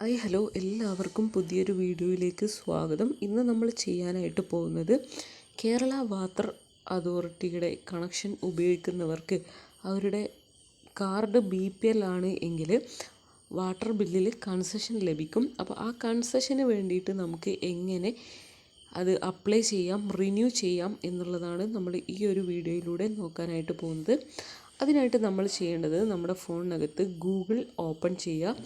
Hi hello. എല്ലാവർക്കും പുതിയൊരു വീഡിയോയിലേക്ക് സ്വാഗതം. ഇന്ന് നമ്മൾ ചെയ്യാനായിട്ട് പോകുന്നത് കേരള വാട്ടർ അതോറിറ്റിയുടെ കണക്ഷൻ ഉപയോഗിക്കുന്നവർക്ക് അവരുടെ കാർഡ് ബി പി എൽ ആണ് എങ്കിൽ വാട്ടർ ബില്ലിൽ കൺസെഷൻ ലഭിക്കും. അപ്പോൾ ആ കൺസെഷന് വേണ്ടിയിട്ട് നമുക്ക് എങ്ങനെ അത് അപ്ലൈ ചെയ്യാം റിന്യൂ ചെയ്യാം എന്നുള്ളതാണ് നമ്മൾ ഈ ഒരു വീഡിയോയിലൂടെ നോക്കാനായിട്ട് പോകുന്നത്. അതിനായിട്ട് നമ്മൾ ചെയ്യേണ്ടത് നമ്മുടെ ഫോണിനകത്ത് ഗൂഗിൾ ഓപ്പൺ ചെയ്യുക.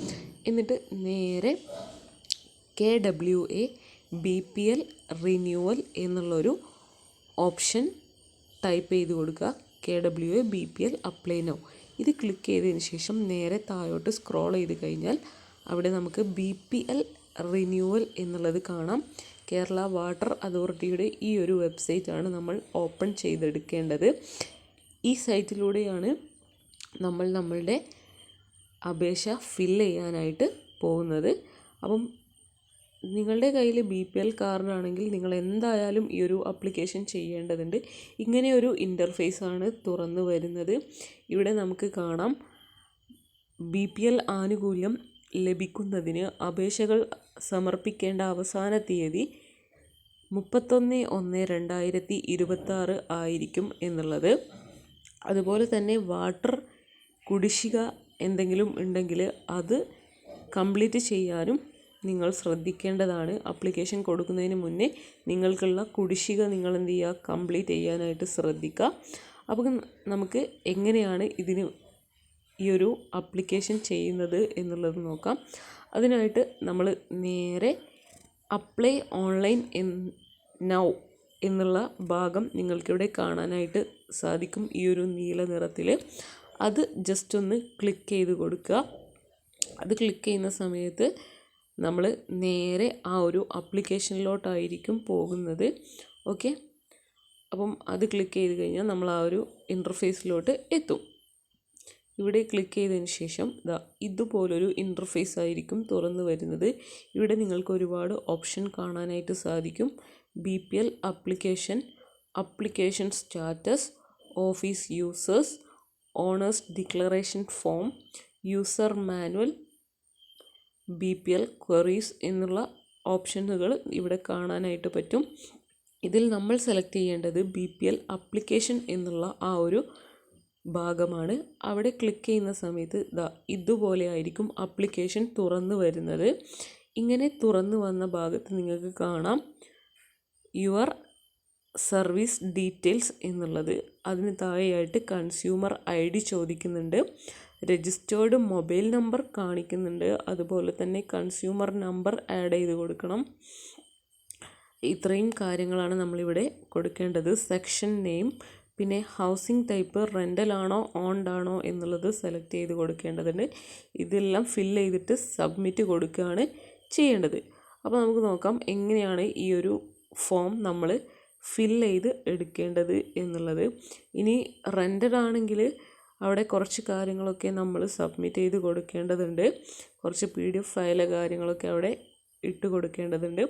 എന്നിട്ട് നേരെ K W A B P L renewal എന്നുള്ളൊരു ഓപ്ഷൻ ടൈപ്പ് ചെയ്ത് കൊടുക്കുക. K W A B P L apply now. ഇത് ക്ലിക്ക് ചെയ്തതിന് ശേഷം നേരെ താഴോട്ട് സ്ക്രോൾ ചെയ്ത് കഴിഞ്ഞാൽ അവിടെ നമുക്ക് ബി പി എൽ റിന്യൂവൽ എന്നുള്ളത് കാണാം. കേരള വാട്ടർ അതോറിറ്റിയുടെ ഈ ഒരു വെബ്സൈറ്റാണ് നമ്മൾ ഓപ്പൺ ചെയ്തെടുക്കേണ്ടത്. ഈ സൈറ്റിലൂടെയാണ് നമ്മൾ നമ്മളുടെ അപേക്ഷ ഫില്ല് ചെയ്യാനായിട്ട് പോകുന്നത്. അപ്പം നിങ്ങളുടെ കയ്യിൽ ബി പി എൽ കാർഡാണെങ്കിൽ നിങ്ങൾ എന്തായാലും ഈ ഒരു അപ്ലിക്കേഷൻ ചെയ്യേണ്ടതുണ്ട്. ഇങ്ങനെ ഒരു ഇന്റർഫേസ് ആണ് തുറന്നു വരുന്നത്. ഇവിടെ നമുക്ക് കാണാം. ബി പി എൽ ആനുകൂല്യം ലഭിക്കുന്നതിന് അപേക്ഷകൾ സമർപ്പിക്കേണ്ട അവസാന തീയതി മുപ്പത്തൊന്ന് ഒന്ന് രണ്ടായിരത്തി ഇരുപത്താറ് ആയിരിക്കും എന്നുള്ളത്. അതുപോലെ തന്നെ വാട്ടർ കുടിശ്ശിക എന്തെങ്കിലും ഉണ്ടെങ്കിൽ അത് കംപ്ലീറ്റ് ചെയ്യാനും നിങ്ങൾ ശ്രദ്ധിക്കേണ്ടതാണ്. അപ്ലിക്കേഷൻ കൊടുക്കുന്നതിന് മുന്നേ നിങ്ങൾക്കുള്ള കുടിശ്ശിക നിങ്ങൾ എന്ത് ചെയ്യുക? കംപ്ലീറ്റ് ചെയ്യാനായിട്ട് ശ്രദ്ധിക്കുക. അപ്പോൾ നമുക്ക് എങ്ങനെയാണ് ഇതിന് ഈ ഒരു അപ്ലിക്കേഷൻ ചെയ്യുന്നത് എന്നുള്ളത് നോക്കാം. അതിനായിട്ട് നമ്മൾ നേരെ അപ്ലൈ ഓൺലൈൻ നൗ എന്നുള്ള ഭാഗം നിങ്ങൾക്കിവിടെ കാണാനായിട്ട് സാധിക്കും ഈ ഒരു നീല നിറത്തിൽ അത് ജസ്റ്റ് ഒന്ന് ക്ലിക്ക് ചെയ്ത് കൊടുക്കുക. അത് ക്ലിക്ക് ചെയ്യുന്ന സമയത്ത് നമ്മൾ നേരെ ആ ഒരു അപ്ലിക്കേഷനിലോട്ടായിരിക്കും പോകുന്നത്. ഓക്കെ അപ്പം അത് ക്ലിക്ക് ചെയ്ത് കഴിഞ്ഞാൽ നമ്മൾ ആ ഒരു ഇന്റർഫേസിലോട്ട് എത്തും. ഇവിടെ ക്ലിക്ക് ചെയ്തതിന് ശേഷം ദാ ഇതുപോലൊരു ഇന്റർഫേസ് ആയിരിക്കും തുറന്നു വരുന്നത്. ഇവിടെ നിങ്ങൾക്ക് ഒരുപാട് ഓപ്ഷൻ കാണാനായിട്ട് സാധിക്കും. B P L application application status office users owners declaration form user manual B P L queries എന്നുള്ള ഓപ്ഷനുകൾ ഇവിടെ കാണാനായിട്ട് പറ്റും. ഇതിൽ നമ്മൾ സെലക്ട് ചെയ്യേണ്ടത് ബി പി എൽ അപ്ലിക്കേഷൻ എന്നുള്ള ആ ഒരു ഭാഗമാണ്. അവിടെ ക്ലിക്ക് ചെയ്യുന്ന സമയത്ത് ഇതാ ഇതുപോലെ ആയിരിക്കും അപ്ലിക്കേഷൻ തുറന്നു വരുന്നത്. ഇങ്ങനെ തുറന്നു വന്ന ഭാഗത്ത് നിങ്ങൾക്ക് കാണാം യുവർ സർവീസ് ഡീറ്റെയിൽസ് എന്നുള്ളത്. അതിന് താഴെയായിട്ട് കൺസ്യൂമർ ഐ ഡി ചോദിക്കുന്നുണ്ട്. രജിസ്റ്റേർഡ് മൊബൈൽ നമ്പർ കാണിക്കുന്നുണ്ട്. അതുപോലെ തന്നെ കൺസ്യൂമർ നമ്പർ ആഡ് ചെയ്ത് കൊടുക്കണം. ഇത്രയും കാര്യങ്ങളാണ് നമ്മളിവിടെ കൊടുക്കേണ്ടത്. സെക്ഷൻ നെയിം പിന്നെ ഹൗസിംഗ് ടൈപ്പ് റെന്റലാണോ ആണോ ഓൺഡ് ആണോ എന്നുള്ളത് സെലക്ട് ചെയ്ത് കൊടുക്കേണ്ടതുണ്ട്. ഇതെല്ലാം ഫിൽ ചെയ്തിട്ട് സബ്മിറ്റ് കൊടുക്കുകയാണ് ചെയ്യേണ്ടത്. അപ്പോൾ നമുക്ക് നോക്കാം എങ്ങനെയാണ് ഈ ഒരു ഫോം നമ്മൾ ഫിൽ ചെയ്ത് എടുക്കേണ്ടത് എന്നുള്ളത്. ഇനി റെന്റഡ് ആണെങ്കിൽ അവിടെ കുറച്ച് കാര്യങ്ങളൊക്കെ നമ്മൾ സബ്മിറ്റ് ചെയ്ത് കൊടുക്കേണ്ടതുണ്ട്. കുറച്ച് പി ഡി എഫ് ഫയൽ കാര്യങ്ങളൊക്കെ അവിടെ ഇട്ട് കൊടുക്കേണ്ടതുണ്ട്.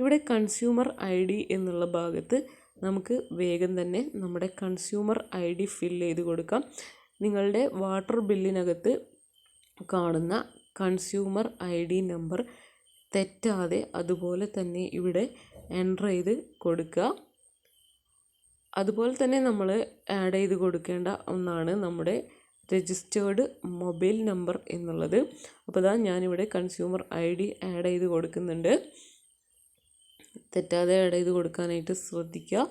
ഇവിടെ കൺസ്യൂമർ ഐ ഡി എന്നുള്ള ഭാഗത്ത് നമുക്ക് വേഗം തന്നെ നമ്മുടെ കൺസ്യൂമർ ഐ ഡി ഫില്ല് ചെയ്ത് കൊടുക്കാം. നിങ്ങളുടെ വാട്ടർ ബില്ലിനകത്ത് കാണുന്ന കൺസ്യൂമർ ഐ ഡി നമ്പർ തെറ്റാതെ അതുപോലെ തന്നെ ഇവിടെ എന്റർ ചെയ്ത് കൊടുക്കുക. അതുപോലെ തന്നെ നമ്മൾ ആഡ് ചെയ്ത് കൊടുക്കേണ്ട ഒന്നാണ് നമ്മുടെ രജിസ്റ്റേർഡ് മൊബൈൽ നമ്പർ എന്നുള്ളത്. അപ്പോൾ ഇതാ ഞാനിവിടെ കൺസ്യൂമർ ഐ ഡി ആഡ് ചെയ്ത് കൊടുക്കുന്നുണ്ട്. തെറ്റാതെ ആഡ് ചെയ്ത് കൊടുക്കാനായിട്ട് ശ്രദ്ധിക്കുക.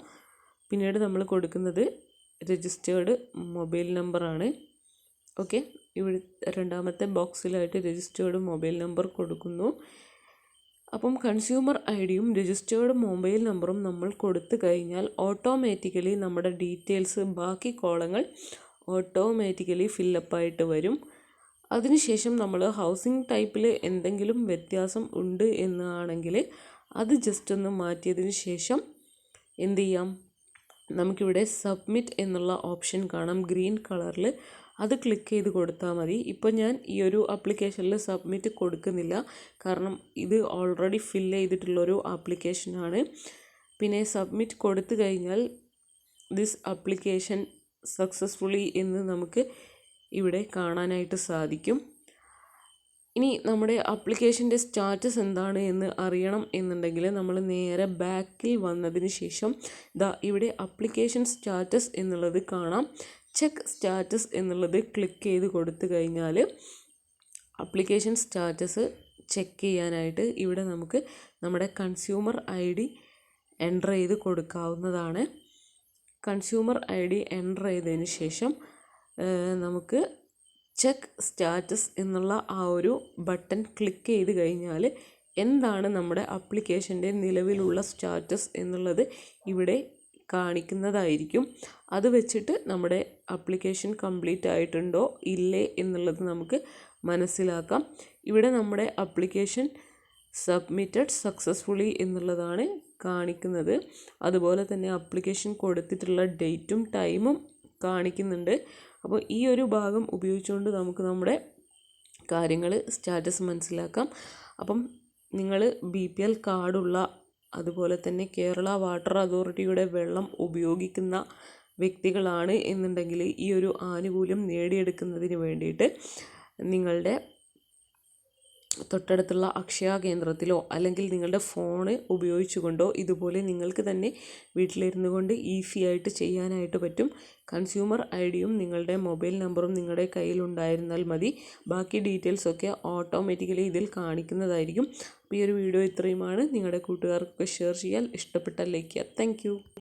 പിന്നീട് നമ്മൾ കൊടുക്കുന്നത് രജിസ്റ്റേർഡ് മൊബൈൽ നമ്പറാണ് ഓക്കെ ഇവിടെ രണ്ടാമത്തെ ബോക്സിലായിട്ട് രജിസ്റ്റേർഡ് മൊബൈൽ നമ്പർ കൊടുക്കുന്നു. അപ്പം കൺസ്യൂമർ ഐ ഡിയും രജിസ്റ്റേർഡ് മൊബൈൽ നമ്പറും നമ്മൾ കൊടുത്തു കഴിഞ്ഞാൽ ഓട്ടോമാറ്റിക്കലി നമ്മുടെ ഡീറ്റെയിൽസ് ബാക്കി കോളങ്ങൾ ഓട്ടോമാറ്റിക്കലി ഫില്ലപ്പായിട്ട് വരും. അതിനുശേഷം നമ്മൾ ഹൗസിംഗ് ടൈപ്പിൽ എന്തെങ്കിലും വ്യത്യാസം ഉണ്ട് എന്നാണെങ്കിൽ അത് ജസ്റ്റ് ഒന്ന് മാറ്റിയതിന് ശേഷം എന്ത് ചെയ്യാം? നമുക്കിവിടെ സബ്മിറ്റ് എന്നുള്ള ഓപ്ഷൻ കാണാം. ഗ്രീൻ കളറിൽ അത് ക്ലിക്ക് ചെയ്ത് കൊടുത്താൽ മതി. ഇപ്പോൾ ഞാൻ ഈ ഒരു ആപ്ലിക്കേഷനിൽ സബ്മിറ്റ് കൊടുക്കുന്നില്ല. കാരണം ഇത് ഓൾറെഡി ഫില്ല് ചെയ്തിട്ടുള്ളൊരു ആപ്ലിക്കേഷനാണ് പിന്നെ സബ്മിറ്റ് കൊടുത്തു കഴിഞ്ഞാൽ ദിസ് ആപ്ലിക്കേഷൻ സക്സസ്ഫുള്ളി എന്ന് നമുക്ക് ഇവിടെ കാണാനായിട്ട് സാധിക്കും. ഇനി നമ്മുടെ ആപ്ലിക്കേഷന്റെ സ്റ്റാറ്റസ് എന്താണ് എന്ന് അറിയണം എന്നുണ്ടെങ്കിൽ നമ്മൾ നേരെ ബാക്കിൽ വന്നതിന് ശേഷം ദാ ഇവിടെ ആപ്ലിക്കേഷൻ സ്റ്റാറ്റസ് എന്നുള്ളത് കാണാം. ചെക്ക് സ്റ്റാറ്റസ് എന്നുള്ളത് ക്ലിക്ക് ചെയ്ത് കൊടുത്തു കഴിഞ്ഞാൽ ആപ്ലിക്കേഷൻ സ്റ്റാറ്റസ് ചെക്ക് ചെയ്യാനായിട്ട് ഇവിടെ നമുക്ക് നമ്മുടെ കൺസ്യൂമർ ഐ ഡി എന്റർ ചെയ്ത് കൊടുക്കാവുന്നതാണ്. കൺസ്യൂമർ ഐ ഡി എന്റർ ചെയ്തതിന് ശേഷം നമുക്ക് ചെക്ക് സ്റ്റാറ്റസ് എന്നുള്ള ആ ഒരു ബട്ടൺ ക്ലിക്ക് ചെയ്ത് കഴിഞ്ഞാൽ എന്താണ് നമ്മുടെ അപ്ലിക്കേഷന്റെ നിലവിലുള്ള സ്റ്റാറ്റസ് എന്നുള്ളത് ഇവിടെ കാണിക്കുന്നതായിരിക്കും. അത് വെച്ചിട്ട് നമ്മുടെ അപ്ലിക്കേഷൻ കംപ്ലീറ്റ് ആയിട്ടുണ്ടോ ഇല്ലേ എന്നുള്ളത് നമുക്ക് മനസ്സിലാക്കാം. ഇവിടെ നമ്മുടെ അപ്ലിക്കേഷൻ സബ്മിറ്റഡ് സക്സസ്ഫുള്ളി എന്നുള്ളതാണ് കാണിക്കുന്നത്. അതുപോലെ തന്നെ അപ്ലിക്കേഷൻ കൊടുത്തിട്ടുള്ള ഡേറ്റും ടൈമും കാണിക്കുന്നുണ്ട്. അപ്പോൾ ഈ ഒരു ഭാഗം ഉപയോഗിച്ചുകൊണ്ട് നമുക്ക് നമ്മുടെ കാര്യങ്ങൾ സ്റ്റാറ്റസ് മനസ്സിലാക്കാം. അപ്പം നിങ്ങൾ ബി പി എൽ കാർഡുള്ള അതുപോലെ തന്നെ കേരള വാട്ടർ അതോറിറ്റിയുടെ വെള്ളം ഉപയോഗിക്കുന്ന വ്യക്തികളാണ് എന്നുണ്ടെങ്കിൽ ഈ ഒരു ആനുകൂല്യം നേടിയെടുക്കുന്നതിന് വേണ്ടിയിട്ട് നിങ്ങളുടെ തൊട്ടടുത്തുള്ള അക്ഷയ കേന്ദ്രത്തിലോ അല്ലെങ്കിൽ നിങ്ങളുടെ ഫോണ് ഉപയോഗിച്ചുകൊണ്ടോ ഇതുപോലെ നിങ്ങൾക്ക് തന്നെ വീട്ടിലിരുന്നു കൊണ്ട് ഈസി ആയിട്ട് ചെയ്യാനായിട്ട് പറ്റും. കൺസ്യൂമർ ഐ ഡിയും നിങ്ങളുടെ മൊബൈൽ നമ്പറും നിങ്ങളുടെ കയ്യിൽ ഉണ്ടായിരുന്നാൽ മതി. ബാക്കി ഡീറ്റെയിൽസ് ഒക്കെ ഓട്ടോമാറ്റിക്കലി ഇതിൽ കാണിക്കുന്നതായിരിക്കും. അപ്പോൾ ഈ ഒരു വീഡിയോ ഇത്രയുമാണ്. നിങ്ങളുടെ കൂട്ടുകാർക്കൊക്കെ ഷെയർ ചെയ്യാൻ ഇഷ്ടപ്പെട്ടാൽ ലൈക്ക് ചെയ്യുക. താങ്ക്